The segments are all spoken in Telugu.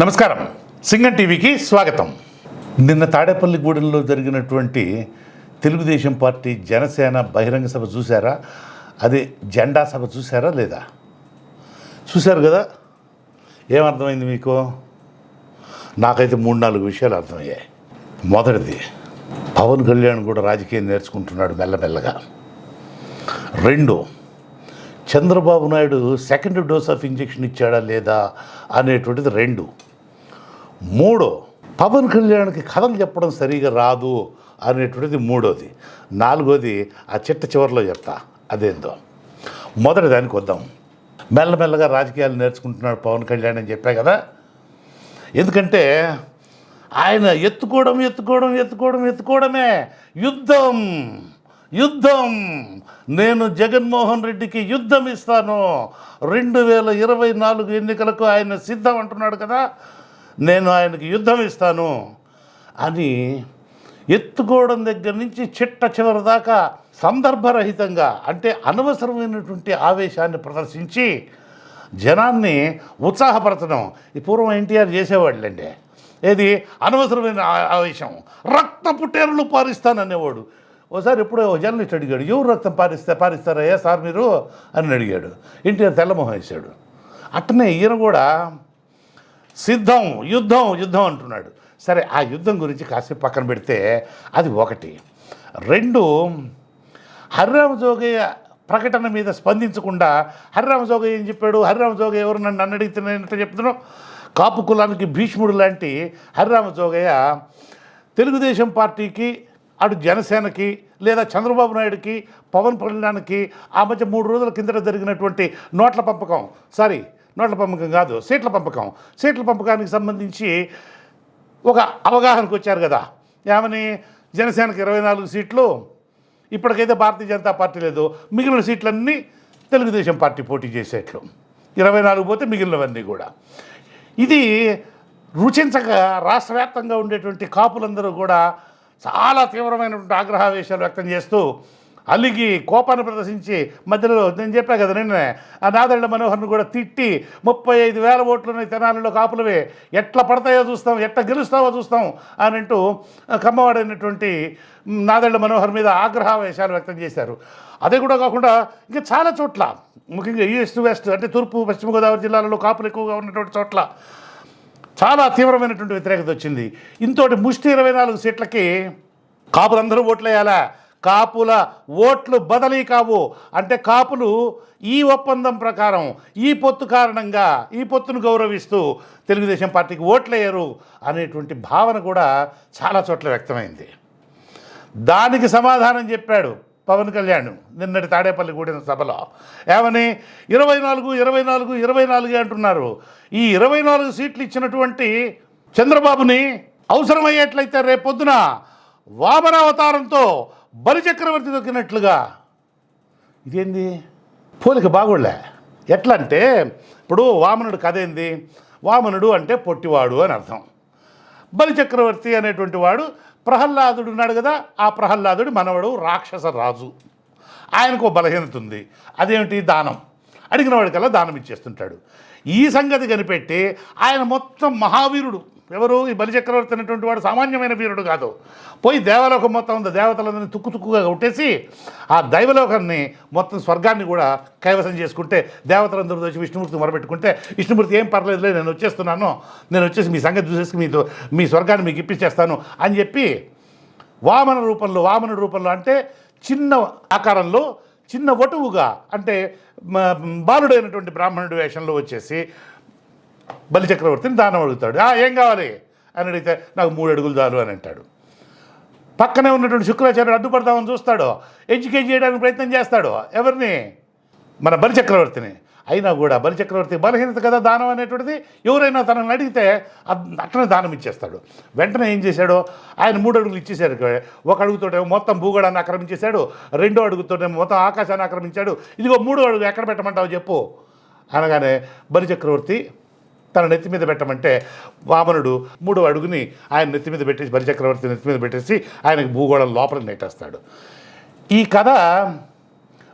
నమస్కారం. సింగం టీవీకి స్వాగతం. నిన్న తాడేపల్లిగూడెంలో జరిగినటువంటి తెలుగుదేశం పార్టీ జనసేన బహిరంగ సభ చూసారా అదే జెండా సభ చూసారా లేదా? చూశారు కదా? ఏమర్థమైంది మీకు? నాకైతే మూడు నాలుగు విషయాలు అర్థమయ్యాయి. మొదటిది పవన్ కళ్యాణ్ కూడా రాజకీయం నేర్చుకుంటున్నాడు మెల్లమెల్లగా. రెండు Chandrababu Naidu second dose of injection ఇచ్చాడా లేదా అనేటువంటిది రెండు. మూడో పవన్ కళ్యాణ్కి కథలు చెప్పడం సరిగా రాదు అనేటువంటిది మూడోది. నాలుగోది ఆ చిట్ట చివరిలో చెప్తా అదేందో. మొదటి దానికి వద్దాం. మెల్లమెల్లగా రాజకీయాలు నేర్చుకుంటున్నాడు పవన్ కళ్యాణ్ అని చెప్పా కదా. ఎందుకంటే ఆయన ఎత్తుకోవడం ఎత్తుకోవడం ఎత్తుకోవడం ఎత్తుకోవడమే యుద్ధం. యుద్ధం. నేను జగన్మోహన్ రెడ్డికి యుద్ధం ఇస్తాను. రెండు వేల ఇరవై నాలుగు ఎన్నికలకు ఆయన సిద్ధం అంటున్నాడు కదా నేను ఆయనకి యుద్ధం ఇస్తాను అని ఎత్తుకోవడం దగ్గర నుంచి చిట్ట చివరి దాకా సందర్భరహితంగా అంటే అనవసరమైనటువంటి ఆవేశాన్ని ప్రదర్శించి జనాన్ని ఉత్సాహపరచడం ఈ పూర్వం ఎన్టీఆర్ చేసేవాళ్ళండి. ఏది? అనవసరమైన ఆవేశం. రక్త పుట్టేరులు పారిస్తాననేవాడు. ఓసారి ఎప్పుడో జర్నలిస్ట్ అడిగాడు ఎవరు రక్తం పారిస్తే పారిస్తారయ్యా సార్ మీరు? అని అడిగాడు. ఎన్టీఆర్ తెల్లమొహం వేశాడు. అట్టనే ఈయన కూడా సిద్ధం యుద్ధం యుద్ధం అంటున్నాడు. సరే ఆ యుద్ధం గురించి కాసేపు పక్కన పెడితే అది ఒకటి. రెండు హరిరామ జోగయ్య ప్రకటన మీద స్పందించకుండా హరిరామ జోగయ్య ఏం చెప్పాడు? హరిరామ జోగయ్య ఎవరు? నన్ను నన్ను అడిగితే నేను చెప్తున్నాను? కాపు కులానికి భీష్ముడు లాంటి హరిరామ జోగయ్య తెలుగుదేశం పార్టీకి అటు జనసేనకి లేదా చంద్రబాబు నాయుడుకి పవన్ కళ్యాణ్కి ఆ మధ్య మూడు రోజుల కిందట జరిగినటువంటి నోట్ల పంపకం. సారీ నోట్ల పంపకం కాదు సీట్ల పంపకం. సీట్ల పంపకానికి సంబంధించి ఒక అవగాహనకు వచ్చారు కదా. ఏమని? జనసేనకి ఇరవై నాలుగు సీట్లు ఇప్పటికైతే భారతీయ జనతా పార్టీ లేదు. మిగిలిన సీట్లన్నీ తెలుగుదేశం పార్టీ పోటీ చేసేట్లు. ఇరవై నాలుగు పోతే మిగిలినవన్నీ కూడా. ఇది రుచించక రాష్ట్ర వ్యాప్తంగా ఉండేటువంటి కాపులందరూ కూడా చాలా తీవ్రమైనటువంటి ఆగ్రహావేశాలు వ్యక్తం చేస్తూ అలిగి కోపాన్ని ప్రదర్శించి మధ్యలో నేను చెప్పా కదా నిన్నే ఆ నాదళ్ళ మనోహర్ను కూడా తిట్టి ముప్పై ఐదు వేల ఓట్లున్నాయి తెనాలిలో కాపులవే. ఎట్లా పడతాయో చూస్తాం ఎట్లా గెలుస్తావో చూస్తాం అని అంటూ కమ్మవాడైనటువంటి మ్, నాదళ్ళ మనోహర్ మీద ఆగ్రహావేశాలు వ్యక్తం చేశారు. అదే కూడా కాకుండా ఇంకా చాలా చోట్ల ముఖ్యంగా ఈస్ట్ వెస్ట్ అంటే తూర్పు పశ్చిమ గోదావరి జిల్లాలలో కాపులు ఎక్కువగా ఉన్నటువంటి చోట్ల చాలా తీవ్రమైనటువంటి వ్యతిరేకత వచ్చింది. ఇంతోటి ముష్టి ఇరవై నాలుగు సీట్లకి కాపులందరూ ఓట్లు వేయాలా కాపుల ఓట్లు బదలీ కావు. అంటే కాపులు ఈ ఒప్పందం ప్రకారం ఈ పొత్తు కారణంగా ఈ పొత్తును గౌరవిస్తూ తెలుగుదేశం పార్టీకి ఓట్లు వేయరు అనేటువంటి భావన కూడా చాలా చోట్ల వ్యక్తమైంది. దానికి సమాధానం చెప్పాడు. పవన్ కళ్యాణ్ నిన్నటి తాడేపల్లి కూడిన సభలో. ఏమని? ఇరవై నాలుగు ఇరవై నాలుగు ఇరవై నాలుగు అంటున్నారు. ఈ ఇరవై నాలుగు సీట్లు ఇచ్చినటువంటి చంద్రబాబుని అవసరమయ్యేట్లయితే రేపొద్దున వామనావతారంతో బలిచక్రవర్తి దొక్కినట్లుగా. ఇదేంది? పోలిక బాగోళ్ళే ఎట్లా అంటే ఇప్పుడు వామనుడు కథ ఏంది వామనుడు అంటే పొట్టివాడు అని అర్థం. బలిచక్రవర్తి అనేటువంటి వాడు ప్రహ్లాదుడు ఉన్నాడు కదా ఆ ప్రహ్లాదుడు మనవడు రాక్షస రాజు. ఆయనకు బలహీనత ఉంది. అదేమిటి? దానం. అడిగిన వాడికల్లా దానం ఇచ్చేస్తుంటాడు. ఈ సంగతి కనిపెట్టి ఆయన మొత్తం మహావీరుడు. ఎవరు? ఈ బలిచక్రవర్తి అనేటువంటి వాడు సామాన్యమైన వీరుడు కాదు. పోయి దేవలోకం మొత్తం ఉంది. దేవతలందరినీ తుక్కు తుక్కుగా కొట్టేసి ఆ దైవలోకాన్ని మొత్తం స్వర్గాన్ని కూడా కైవసం చేసుకుంటే దేవతలందరూ వచ్చి విష్ణుమూర్తి మొరబెట్టుకుంటే విష్ణుమూర్తి ఏం పర్లేదులే నేను వచ్చేస్తున్నాను. నేను వచ్చేసి మీ సంగతి చూసేసి మీ మీ స్వర్గాన్ని మీకు ఇప్పించేస్తాను అని చెప్పి వామన రూపంలో వామన రూపంలో అంటే చిన్న ఆకారంలో చిన్న వటువుగా అంటే బాలుడైనటువంటి బ్రాహ్మణుడి వేషంలో వచ్చేసి బలిచక్రవర్తిని దానం అడుగుతాడు. "ఆ, ఏం కావాలి? అని అడిగితే నాకు మూడు అడుగులు చాలు అని అంటాడు. పక్కనే ఉన్నటువంటి శుక్రాచార్యుడు అడ్డుపడతామని చూస్తాడు. ఎడ్యుకేట్ చేయడానికి ప్రయత్నం చేస్తాడు ఎవరిని? మన బలిచక్రవర్తిని అయినా కూడా బలిచక్రవర్తి బలహీనత కదా దానం అనేటువంటిది? ఎవరైనా తనని అడిగితే అట్లనే దానం ఇచ్చేస్తాడు. వెంటనే ఏం చేశాడు? ఆయన మూడు అడుగులు ఇచ్చేశాడు ఒక అడుగుతోటేమో మొత్తం భూగోళాన్ని ఆక్రమించేశాడు. రెండో అడుగుతోటేమో మొత్తం ఆకాశాన్ని ఆక్రమించాడు. ఇదిగో మూడో అడుగు ఎక్కడ పెట్టమంటావు చెప్పు? అనగానే బలిచక్రవర్తి తన నెత్తి మీద పెట్టమంటే వామనుడు మూడో అడుగుని ఆయన నెత్తి మీద పెట్టేసి బలిచక్రవర్తి నెత్తి మీద పెట్టేసి ఆయనకు భూగోళం లోపల నెట్టేస్తాడు. ఈ కథ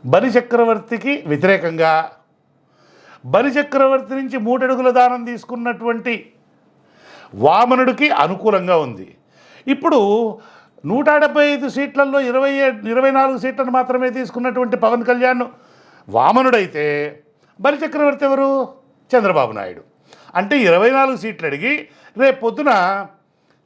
బలిచక్రవర్తికి వ్యతిరేకంగా బలిచక్రవర్తి నుంచి మూడడుగుల దానం తీసుకున్నటువంటి వామనుడికి అనుకూలంగా ఉంది. ఇప్పుడు నూట డెబ్బై ఐదు సీట్లలో ఇరవై ఇరవై నాలుగు సీట్లను మాత్రమే తీసుకున్నటువంటి పవన్ కళ్యాణ్ వామనుడైతే బలిచక్రవర్తి ఎవరు? చంద్రబాబు నాయుడు. అంటే ఇరవై నాలుగు సీట్లు అడిగి రేపు పొద్దున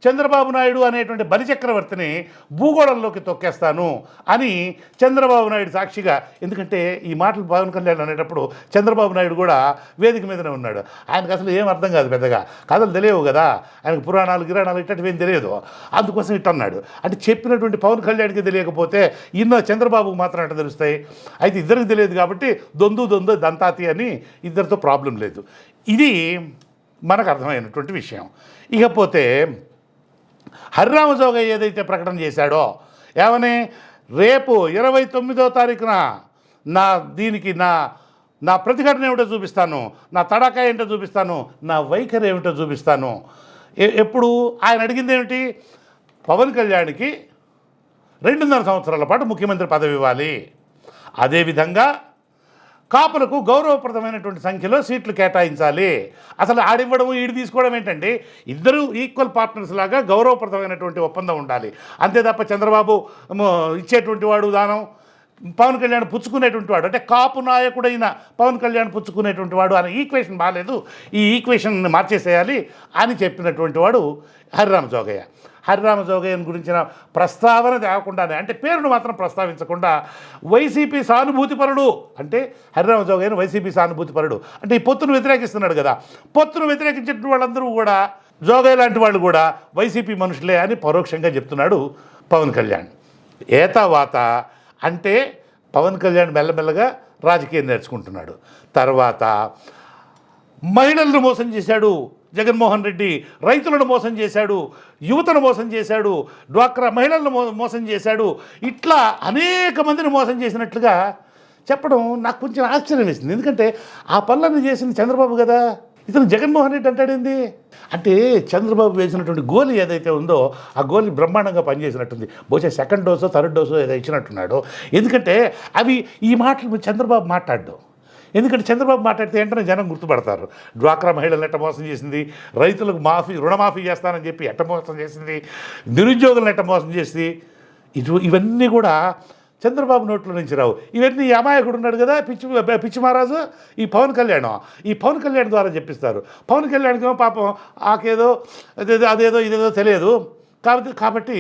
చంద్రబాబు నాయుడు అనేటువంటి బలిచక్రవర్తిని భూగోళంలోకి తొక్కేస్తాను అని చంద్రబాబు నాయుడు సాక్షిగా ఎందుకంటే ఈ మాటలు పవన్ కళ్యాణ్ అనేటప్పుడు చంద్రబాబు నాయుడు కూడా వేదిక మీదనే ఉన్నాడు. ఆయనకు అసలు ఏం అర్థం కాదు పెద్దగా. కథలు తెలియవు కదా. ఆయనకు పురాణాలు గిరాణాలు ఇట్టటివి ఏం తెలియదు. అందుకోసం ఇట్ట అన్నాడు. అంటే చెప్పినటువంటి పవన్ కళ్యాణ్కి తెలియకపోతే ఇన్న చంద్రబాబుకు మాత్రం అట్ట తెలుస్తాయి. అయితే ఇద్దరికి తెలియదు కాబట్టి దొందు దొందు దంతాతి అని ఇద్దరితో ప్రాబ్లం లేదు. ఇది మనకు అర్థమైనటువంటి విషయం. ఇకపోతే హరిరామ ఏదైతే ప్రకటన చేశాడో ఏమని? రేపు ఇరవై తొమ్మిదో తారీఖున నా దీనికి నా నా ప్రతిఘటన ఏమిటో చూపిస్తాను నా తడాకా ఏంటో చూపిస్తాను నా వైఖరి ఏమిటో చూపిస్తాను. ఎ- ఎప్పుడు? ఆయన అడిగింది ఏమిటి? పవన్ కళ్యాణ్కి రెండున్నర సంవత్సరాల పాటు ముఖ్యమంత్రి పదవి ఇవ్వాలి. అదేవిధంగా కాపులకు గౌరవప్రదమైనటువంటి సంఖ్యలో సీట్లు కేటాయించాలి. అసలు ఆడివ్వడం ఈడు తీసుకోవడం ఏంటంటే ఇద్దరు ఈక్వల్ పార్ట్నర్స్ లాగా గౌరవప్రదమైనటువంటి ఒప్పందం ఉండాలి. అంతే తప్ప చంద్రబాబు ఇచ్చేటువంటి వాడు దానం పవన్ కళ్యాణ్ పుచ్చుకునేటువంటి వాడు. అంటే కాపు నాయకుడైన పవన్ కళ్యాణ్ పుచ్చుకునేటువంటి వాడు అనే ఈక్వేషన్ బాగాలేదు. ఈ ఈక్వేషన్ మార్చేసేయాలి అని చెప్పినటువంటి వాడు హరిరామ జోగయ్య. హరిరామ జోగయ్యను గురించిన ప్రస్తావన తేవకుండానే అంటే పేరును మాత్రం ప్రస్తావించకుండా వైసీపీ సానుభూతిపరుడు అంటే హరిరామ జోగయ్యను వైసీపీ సానుభూతిపరుడు అంటే ఈ పొత్తును వ్యతిరేకిస్తున్నాడు కదా. పొత్తును వ్యతిరేకించిన వాళ్ళందరూ కూడా జోగయ్య లాంటి వాళ్ళు కూడా వైసీపీ మనుషులే అని పరోక్షంగా చెప్తున్నాడు పవన్ కళ్యాణ్. ఏతావాత అంటే పవన్ కళ్యాణ్ మెల్లమెల్లగా రాజకీయం నేర్చుకుంటున్నాడు. తర్వాత మహిళలను మోసం చేశాడు జగన్మోహన్ రెడ్డి రైతులను మోసం చేశాడు యువతను మోసం చేశాడు డ్వాక్రా మహిళలను మోసం చేశాడు ఇట్లా అనేక మందిని మోసం చేసినట్లుగా చెప్పడం నాకు కొంచెం ఆశ్చర్యం వేసింది. ఎందుకంటే ఆ పనులను చేసింది చంద్రబాబు కదా. ఇతను జగన్మోహన్ రెడ్డి అంటాడేంది అంటే చంద్రబాబు వేసినటువంటి గోలి ఏదైతే ఉందో ఆ గోలి బ్రహ్మాండంగా పనిచేసినట్టుంది. బహుశా సెకండ్ డోసో థర్డ్ డోసో ఏదో ఇచ్చినట్టున్నాడు. ఎందుకంటే అవి ఈ మాటలు చంద్రబాబు మాట్లాడడం. ఎందుకంటే చంద్రబాబు మాట్లాడితే వెంటనే జనం గుర్తుపడతారు. డ్వాక్రా మహిళలను ఎట్ట మోసం చేసింది? రైతులకు మాఫీ రుణమాఫీ చేస్తానని చెప్పి ఎట్ట మోసం చేసింది? నిరుద్యోగులను ఎట్ట మోసం చేసింది? ఇటు ఇవన్నీ కూడా చంద్రబాబు నోట్లో నుంచి రావు. ఇవన్నీ అమాయకుడు ఉన్నాడు కదా పిచ్చి పిచ్చి మహారాజు ఈ పవన్ కళ్యాణ్. ఈ పవన్ కళ్యాణ్ ద్వారా చెప్పిస్తారు. పవన్ కళ్యాణ్కి ఏమో పాపం ఆకేదో అదేదో అదేదో ఇదేదో తెలియదు. కాబట్టి కాబట్టి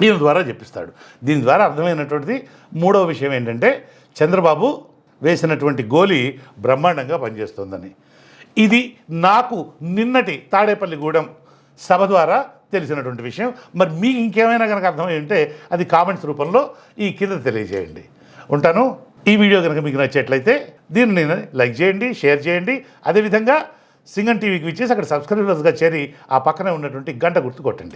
దీని ద్వారా చెప్పిస్తాడు. దీని ద్వారా అర్థమైనటువంటిది మూడవ విషయం ఏంటంటే చంద్రబాబు వేసినటువంటి గోలి బ్రహ్మాండంగా పనిచేస్తుందని. ఇది నాకు నిన్నటి తాడేపల్లిగూడెం సభ ద్వారా తెలిసినటువంటి విషయం. మరి మీకు ఇంకేమైనా కనుక అర్థమై ఉంటే అది కామెంట్స్ రూపంలో ఈ కింద తెలియజేయండి. ఉంటాను. ఈ వీడియో కనుక మీకు నచ్చేట్లయితే దీన్ని లైక్ చేయండి షేర్ చేయండి. అదేవిధంగా సింగన్ టీవీకి ఇచ్చేసి అక్కడ సబ్స్క్రైబర్స్గా చేరి ఆ పక్కనే ఉన్నటువంటి గంట గుర్తు కొట్టండి